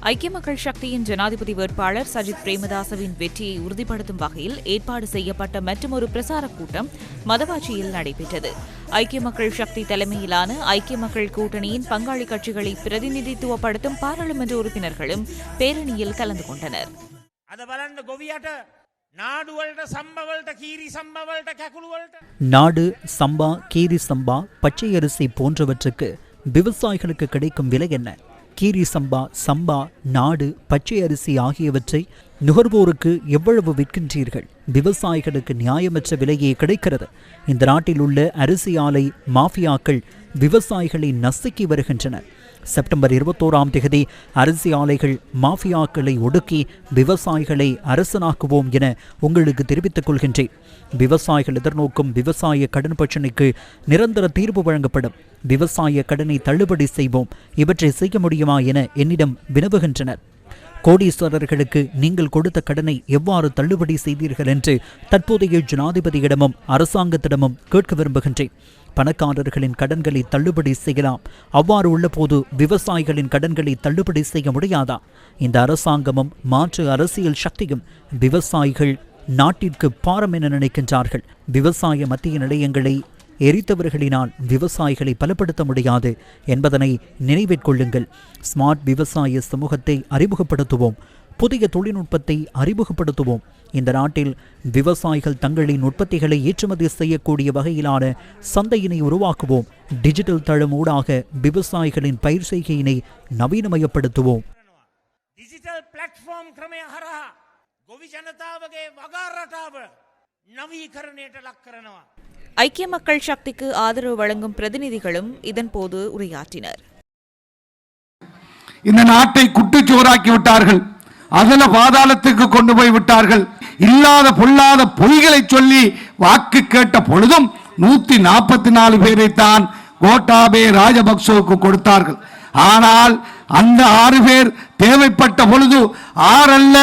ஐக்கிய மக்கள் சக்தியின் ஜனாதிபதி வேட்பாளர் சஜித் பிரேமதாசவின் வெற்றியை உறுதிப்படுத்தும் வகையில் ஏற்பாடு செய்யப்பட்ட மற்றொரு பிரசாரக் கூட்டம் மதவாச்சியில் நடைபெற்றது. ஐக்கிய மக்கள் சக்தி தலைமையிலான ஐக்கிய மக்கள் கூட்டணியின் பங்காளி கட்சிகளை பிரதிநிதித்துவப்படுத்தும் பாராளுமன்ற உறுப்பினர்களும் பேரணியில் கலந்து கொண்டனர். நாடு சம்பா கீரி சம்பா பச்சை அரிசி போன்றவற்றுக்கு விவசாயிகளுக்கு கிடைக்கும் விலை என்ன? கீரி சம்பா சம்பா நாடு பச்சை அரிசி ஆகியவற்றை நுகர்வோருக்கு எவ்வளவு விற்கின்றீர்கள்? விவசாயிகளுக்கு நியாயமற்ற விலையே கிடைக்கிறது. இந்த நாட்டில் உள்ள அரிசி ஆலை மாஃபியாக்கள் விவசாயிகளை நசுக்கி வருகின்றனர் செப்டம்பர் இருபத்தோராம் தேதி அரிசி ஆலைகள் மாஃபியாக்களை ஒடுக்கி விவசாயிகளை அரசனாக்குவோம் என உங்களுக்கு தெரிவித்துக் கொள்கின்றேன். விவசாயிகள் எதிர்நோக்கும் விவசாய கடன் பிரச்சினைக்கு நிரந்தர தீர்வு வழங்கப்படும். விவசாய கடனை தள்ளுபடி செய்வோம். இவற்றை செய்ய முடியுமா என என்னிடம் வினவுகின்றனர். கோடீஸ்வரர்களுக்கு நீங்கள் கொடுத்த கடனை எவ்வாறு தள்ளுபடி செய்தீர்கள் என்று தற்போதைய ஜனாதிபதியிடமும் அரசாங்கத்திடமும் கேட்க விரும்புகின்றேன். பணக்காரர்களின் கடன்களை தள்ளுபடி செய்யலாம். அவ்வாறு உள்ளபோது விவசாயிகளின் கடன்களை தள்ளுபடி செய்ய முடியாதா? இந்த அரசாங்கமும் மாற்று அரசியல் சக்தியும் விவசாயிகள் நாட்டிற்கு பாரம் என நினைக்கின்றார்கள். விவசாய மத்திய நிலையங்களை எரித்தவர்களினால் விவசாயிகளை பலப்படுத்த முடியாது என்பதனை நினைவிற்கொள்ளுங்கள் ஸ்மார்ட் விவசாய சமூகத்தை அறிமுகப்படுத்துவோம் புதிய தொழில்நுட்பத்தை அறிமுகப்படுத்துவோம் இந்த நாட்டில் விவசாயிகள் தங்களின் உற்பத்திகளை ஏற்றுமதி செய்யக்கூடிய வகையிலான சந்தையினை உருவாக்குவோம் டிஜிட்டல் தளம் ஊடாக விவசாயிகளின் பயிர் செய்கையினை நவீனமயப்படுத்துவோம் ඩිසිටල් පලට්ෆෝර්ම් ක්‍රමය හරහා ගොවි ජනතාවගේ වගාරටාව නවීකරණයට ලක් කරනවා. ஐக்கிய மக்கள் சக்திக்கு ஆதரவு வழங்கும் பிரதிநிதிகளும் இதன்போது உரையாற்றினர். இந்த நாட்டை குட்டுச்சோராக்கி விட்டார்கள். அதில் பாதாளத்துக்கு கொண்டு போய் விட்டார்கள். இல்லாத பொல்லாத பொய்களை சொல்லி வாக்கு கேட்ட பொழுதும் நூத்தி நாற்பத்தி நாலு பேரைத்தான் கோட்டாபே ராஜபக்சோவுக்கு கொடுத்தார்கள். ஆனால் அந்த ஆறு பேர் தேவைப்பட்ட பொழுது ஆறல்ல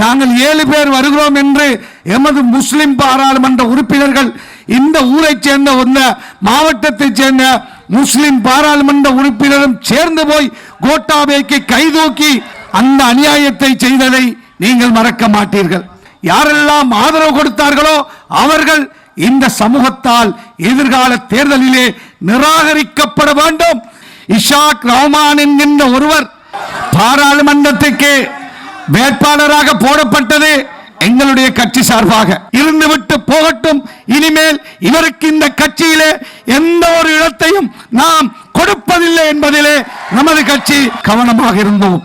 நாங்கள் ஏழு பேர் வருகிறோம் என்று எமது முஸ்லிம் பாராளுமன்ற உறுப்பினர்கள் இந்த ஊரைச் சேர்ந்த இந்த மாவட்டத்தைச் சேர்ந்த முஸ்லிம் பாராளுமன்ற உறுப்பினரும் சேர்ந்து போய் கோட்டாபேக்கு கைதூக்கி அந்த அநியாயத்தை செய்ததை நீங்கள் மறக்க மாட்டீர்கள். யாரெல்லாம் ஆதரவு கொடுத்தார்களோ அவர்கள் இந்த சமூகத்தால் எதிர்கால தேர்தலிலே நிராகரிக்கப்பட வேண்டும். இஷாக் ரஹ்மான் என்கின்ற ஒருவர் பாராளுமன்றத்துக்கு வேட்பாளராக போடப்பட்டது எங்களுடைய கட்சி சார்பாக. இருந்துவிட்டு போகட்டும். இனிமேல் இவருக்கு இந்த கட்சியிலே எந்த ஒரு இடத்தையும் நாம் கொடுப்பதில்லை என்பதிலே நமது கட்சி கவனமாக இருந்தோம்.